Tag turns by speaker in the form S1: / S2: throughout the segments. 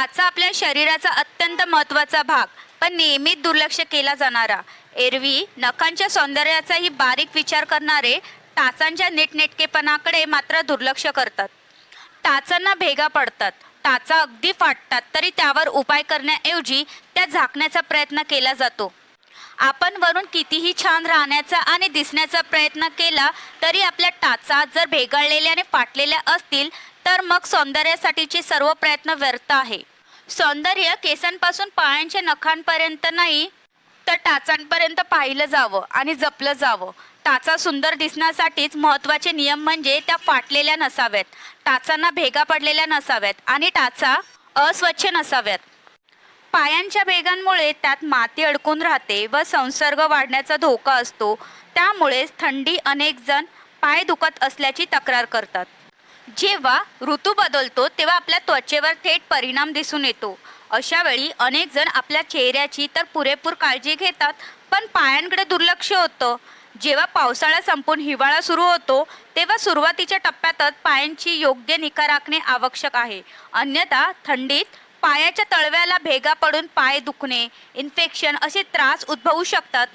S1: टाचा आपल्या शरीराचा अत्यंत महत्त्वाचा भाग पण नेहमीच दुर्लक्ष केला जाणारा. एरवी नखांच्या सौंदर्याचाही बारीक विचार करणारे टाचांच्या नीटनेटकेपणाकडे मात्र दुर्लक्ष करतात. टाचांना भेगा पडतात. टाचा अगदी फाटतात तरी त्यावर उपाय करण्याऐवजी त्या झाकण्याचा प्रयत्न केला जातो. आपण वरून कितीही छान राहण्याचा आणि दिसण्याचा प्रयत्न केला तरी आपल्या टाचा जर भेगाळलेल्या आणि फाटलेल्या असतील तर मग सौंदर्यासाठीचे सर्व प्रयत्न व्यर्थ आहे. सौंदर्य केसांपासून पायांच्या नखांपर्यंत नाही तर टाचांपर्यंत पाहिलं जावं आणि जपलं जावं. टाचा सुंदर दिसण्यासाठीच महत्त्वाचे नियम म्हणजे त्या फाटलेल्या नसाव्यात टाचांना भेगा पडलेल्या नसाव्यात आणि टाचा अस्वच्छ नसाव्यात. पायांच्या भेगांमुळे त्यात माती अडकून राहते व संसर्ग वाढण्याचा धोका असतो. त्यामुळेच थंडी अनेक जण पाय दुखत असल्याची तक्रार करतात. जेव्हा ऋतू बदलतो तेव्हा आपल्या त्वचेवर थेट परिणाम दिसून येतो. अशा वेळी अनेक जण आपल्या चेहऱ्याची तर पुरेपूर काळजी घेतात पण पायांकडे दुर्लक्ष होतं. जेव्हा पावसाळा संपून हिवाळा सुरू होतो तेव्हा सुरुवातीच्या टप्प्यातच पायांची योग्य निगा राखणे आवश्यक आहे. अन्यथा थंडीत पायाच्या तळव्याला भेगा पडून पाय दुखणे इन्फेक्शन असे त्रास उद्भवू शकतात.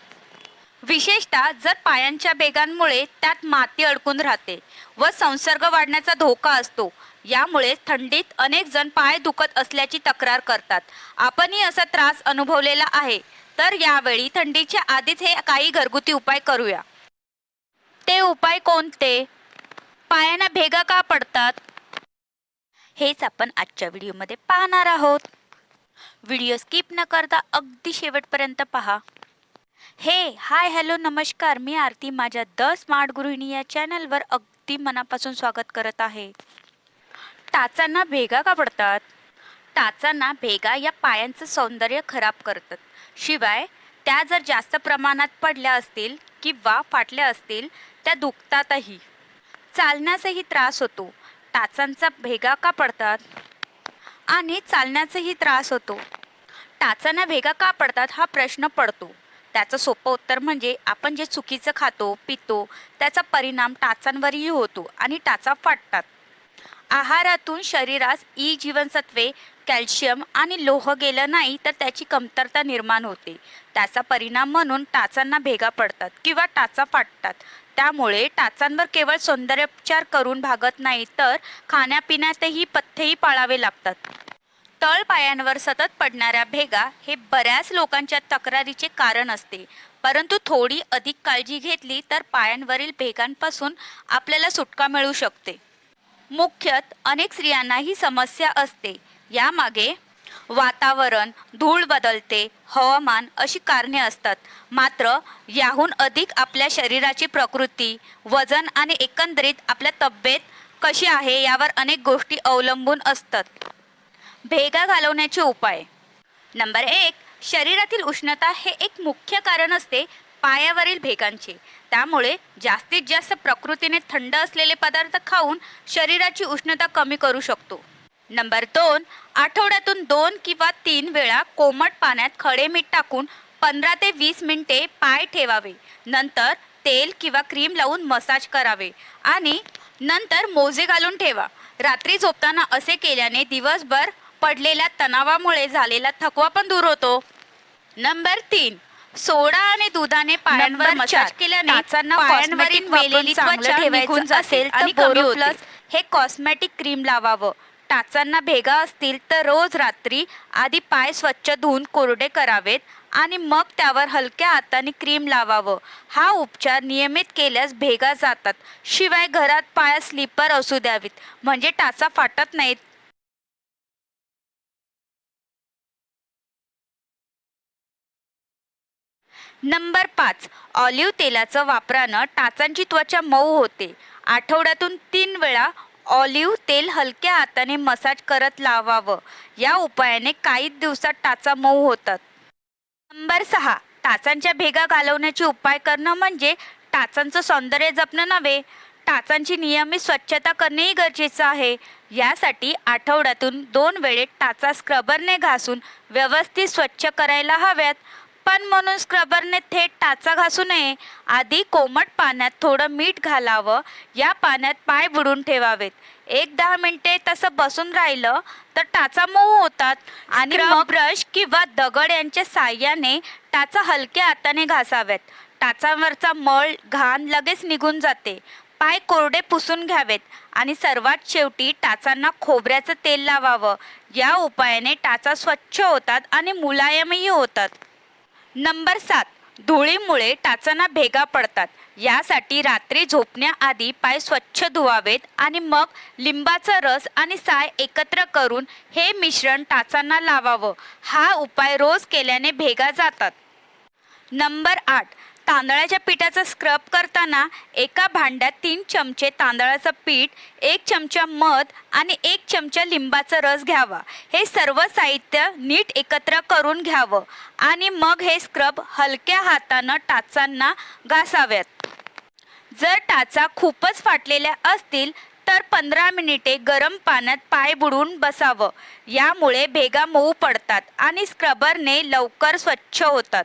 S1: विशेषतः जर पायांच्या बेगांमुळे त्यात माती अडकून राहते व संसर्ग वाढण्याचा धोका असतो यामुळे थंडीत अनेक जण पाय दुखत असल्याची तक्रार करतात. आपणही असा त्रास अनुभवलेला आहे तर यावेळी थंडीच्या आधीच हे काही घरगुती उपाय करूया. ते उपाय कोणते? पायांना भेगा का पडतात? हेच आपण आजच्या व्हिडिओमध्ये पाहणार आहोत. व्हिडिओ स्किप न करता अगदी शेवटपर्यंत पहा. हे हाय हॅलो नमस्कार. मी आरती माझ्या द स्मार्ट गृहिणी या चॅनलवर अगदी मनापासून स्वागत करत आहे. टाचांना भेगा का पडतात टाचांना भेगा या पायांचं सौंदर्य खराब करतात. शिवाय त्या जर जास्त प्रमाणात पडल्या असतील किंवा फाटल्या असतील त्या दुखतातही. चालण्याचाही त्रास होतो. टाचांचा भेगा का पडतात आणि चालण्याचाही त्रास होतो. टाचांना भेगा का पडतात हा प्रश्न पडतो. त्याचं सोपं उत्तर म्हणजे आपण जे चुकीचं खातो पितो त्याचा परिणाम टाचांवरही होतो आणि टाचा फाटतात. आहारातून शरीरास ई जीवनसत्वे कॅल्शियम आणि लोह गेलं नाही तर त्याची कमतरता निर्माण होते. त्याचा परिणाम म्हणून टाचांना भेगा पडतात किंवा टाचा फाटतात. त्यामुळे टाचांवर केवळ सौंदर्योपचार करून भागत नाही तर खाण्यापिण्यातही पथ्येही पाळावे लागतात. तळपायांवर सतत पडणाऱ्या भेगा हे बऱ्याच लोकांच्या तक्रारीचे कारण असते. परंतु थोडी अधिक काळजी घेतली तर पायांवरील भेगांपासून आपल्याला सुटका मिळू शकते. मुख्यत अनेक स्त्रियांना ही समस्या असते. यामागे वातावरण धूळ बदलते हवामान अशी कारणे असतात. मात्र याहून अधिक आपल्या शरीराची प्रकृती वजन आणि एकंदरीत आपल्या तब्येत कशी आहे यावर अनेक गोष्टी अवलंबून असतात. भेगा घालवण्याचे उपाय. नंबर एक शरीरातील उष्णता हे एक मुख्य कारण असते पायावरील भेगांचे. त्यामुळे जास्तीत जास्त प्रकृतीने थंड असलेले पदार्थ खाऊन शरीराची उष्णता कमी करू शकतो. नंबर दोन आठवड्यातून दोन किंवा तीन वेळा कोमट पाण्यात खडे मीठ टाकून पंधरा ते वीस मिनिटे पाय ठेवावे. नंतर तेल किंवा क्रीम लावून मसाज करावे आणि नंतर मोजे घालून ठेवा. रात्री झोपताना असे केल्याने दिवसभर पडलेल्या तणावामुळे झालेला थकवा पण दूर होतो. नंबर तीन सोडा आणि दुधाने पायांवर मसाज केल्याने पायांवरील वेलेली त्वचा निघून असेल
S2: आणि.
S1: बोरोप्लस हे कॉस्मेटिक क्रीम लावावं. टाचांना भेगा असतील तर रोज रात्री आधी पाय स्वच्छ धुवून कोरडे करावेत आणि मग त्यावर हलक्या हाताने क्रीम लावावं. हा उपचार नियमित केल्यास भेगा जातात. शिवाय घरात पायात स्लीपर असू द्यावीत. म्हणजे टाचा फाटत नाहीत. नंबर पाच ऑलिव्ह तेलाचं वापरानं टाचांची त्वचा मऊ होते. आठवड्यातून तीन वेळा ऑलिव्ह तेल हलक्या हाताने मसाज करत लावावं. या उपायाने काही दिवसात टाचा मऊ होतात. नंबर सहा टाचांच्या भेगा घालवण्याचे उपाय करणं म्हणजे टाचांचं सौंदर्य जपणं नव्हे. टाचांची नियमित स्वच्छता करणेही गरजेचं आहे. यासाठी आठवड्यातून दोन वेळे टाचा स्क्रबरने घासून व्यवस्थित स्वच्छ करायला हव्यात. पण म्हणून स्क्रबरने थेट टाचा घासू नये. आधी कोमट पाण्यात थोडं मीठ घालावं. या पाण्यात पाय बुडून ठेवावेत. एक दहा मिनिटे तसं बसून राहिलं तर टाचा मऊ होतात. आणि ब्रश किंवा दगड यांच्या साह्याने टाचा हलक्या हाताने घासाव्यात. टाचावरचा मळ घाण लगेच निघून जाते. पाय कोरडे पुसून घ्यावेत. आणि सर्वात शेवटी टाचांना खोबऱ्याचं तेल लावावं. या उपायाने टाचा स्वच्छ होतात आणि मुलायमही होतात. नंबर सात. धुळीमुळे टाचांना भेगा पडतात. यासाठी रात्री झोपण्याआधी पाय स्वच्छ धुवावेत आणि मग लिंबाचा रस आणि साय एकत्र करून हे मिश्रण टाचांना लावावं. हा उपाय रोज केल्याने भेगा जातात. नंबर आठ. तांदळाच्या पिठाचा स्क्रब करताना एका भांड्यात तीन चमचे तांदळाचं पीठ एक चमचा मध आणि एक चमचा लिंबाचा रस घ्यावा. हे सर्व साहित्य नीट एकत्र करून घ्यावं आणि मग हे स्क्रब हलक्या हातानं टाचांना घासाव्यात. जर टाचा खूपच फाटलेल्या असतील तर पंधरा मिनिटे गरम पाण्यात पाय बुडवून बसावं. यामुळे भेगा मऊ पडतात आणि स्क्रबरने लवकर स्वच्छ होतात.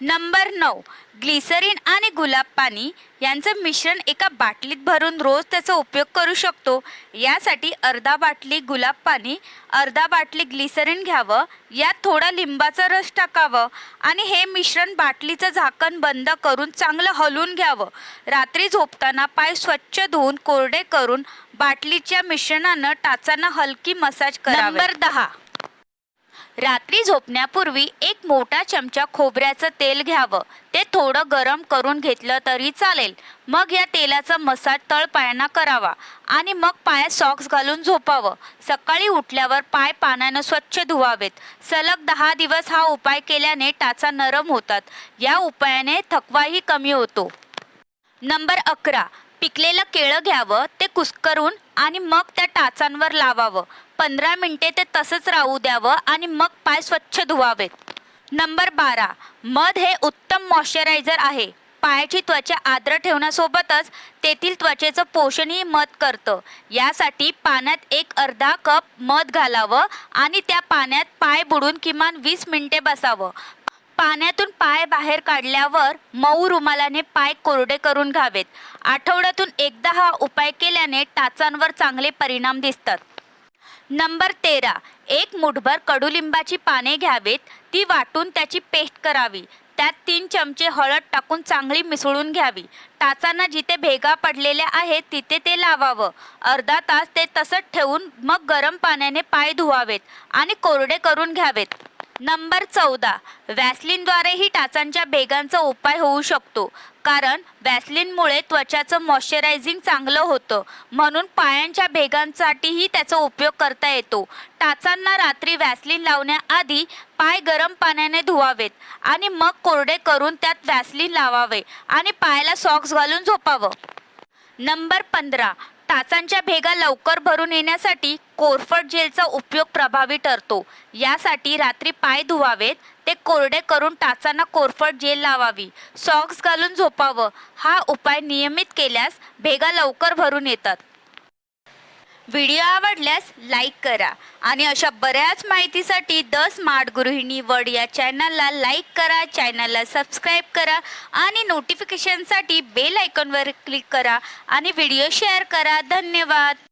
S1: नंबर नऊ ग्लिसरीन आणि गुलाब पाणी यांचं मिश्रण एका बाटलीत भरून रोज त्याचा उपयोग करू शकतो. यासाठी अर्धा बाटली गुलाब पाणी अर्धा बाटली ग्लिसरीन घ्यावं यात थोडा लिंबाचा रस टाकावं आणि हे मिश्रण बाटलीचं झाकण बंद करून चांगलं हलवून घ्यावं. रात्री झोपताना पाय स्वच्छ धुवून कोरडे करून बाटलीच्या मिश्रणानं टाचांना हलकी मसाज करा नंबर दहा रात्री झोपण्यापूर्वी एक मोठा चमचा खोबऱ्याचं तेल घ्यावं. ते थोडं गरम करून घेतलं तरी चालेल. मग या तेलाचा मसाज तळपायांना करावा आणि मग पायात सॉक्स घालून झोपावं. सकाळी उठल्यावर पाय पाण्यानं स्वच्छ धुवावेत. सलग दहा दिवस हा उपाय केल्याने टाचा नरम होतात. या उपायाने थकवाही कमी होतो. नंबर अकरा. पिकलेलं केळं घ्यावं ते कुस्करून आणि मग त्या टाचांवर लावावं. पंधरा मिनटे ते तसंच राहू द्यावं आणि मग पाय स्वच्छ धुवावेत. नंबर बारा. मध हे उत्तम मॉइश्चरायझर आहे. पायाची त्वचा आर्द्र ठेवण्यासोबतच तेथील त्वचेचं पोषणही मध करतं. यासाठी पाण्यात एक अर्धा कप मध घालावं आणि त्या पाण्यात पाय बुडून किमान वीस मिनिटे बसावं. पाण्यातून पाय बाहेर काढल्यावर मऊ रुमालाने पाय कोरडे करून घ्यावेत आठवड्यातून एकदा हा उपाय केल्याने टाचांवर चांगले परिणाम दिसतात. नंबर तेरा. एक मुठभर कडुलिंबाची पाने घ्यावेत ती वाटून त्याची पेस्ट करावी. त्यात तीन चमचे हळद टाकून चांगली मिसळून घ्यावी. टाचांना जिथे भेगा पडलेल्या आहेत तिथे ते लावावं. अर्धा तास ते तसंच ठेवून मग गरम पाण्याने पाय धुवावेत आणि कोरडे करून घ्यावेत. नंबर चौदा. व्हॅसलिनद्वारेही टाचांच्या भेगांचा उपाय होऊ शकतो. कारण वॅसलिनमुळे त्वचाचं मॉइश्चरायझिंग चांगलं होतं. म्हणून पायांच्या भेगांसाठीही त्याचा उपयोग करता येतो. टाचांना रात्री वॅसलिन लावण्याआधी पाय गरम पाण्याने धुवावेत आणि मग कोरडे करून त्यात वॅसलिन लावावे आणि पायाला सॉक्स घालून झोपावं. नंबर पंधरा. टाचांच्या भेगा लवकर भरून येण्यासाठी कोरफड जेलचा उपयोग प्रभावी ठरतो. यासाठी रात्री पाय धुवावेत ते कोरडे करून टाचांना कोरफड जेल लावावी. सॉक्स घालून झोपावं. हा उपाय नियमित केल्यास भेगा लवकर भरून येतात. व्हिडिओ आवडल्यास लाईक करा आणि अशा बऱ्याच माहितीसाठी द स्मार्ट गृहिणी वर्ड या चॅनलला लाईक करा चॅनलला सबस्क्राईब करा आणि नोटिफिकेशनसाठी बेल आयकॉनवर क्लिक करा आणि व्हिडिओ शेअर करा. धन्यवाद.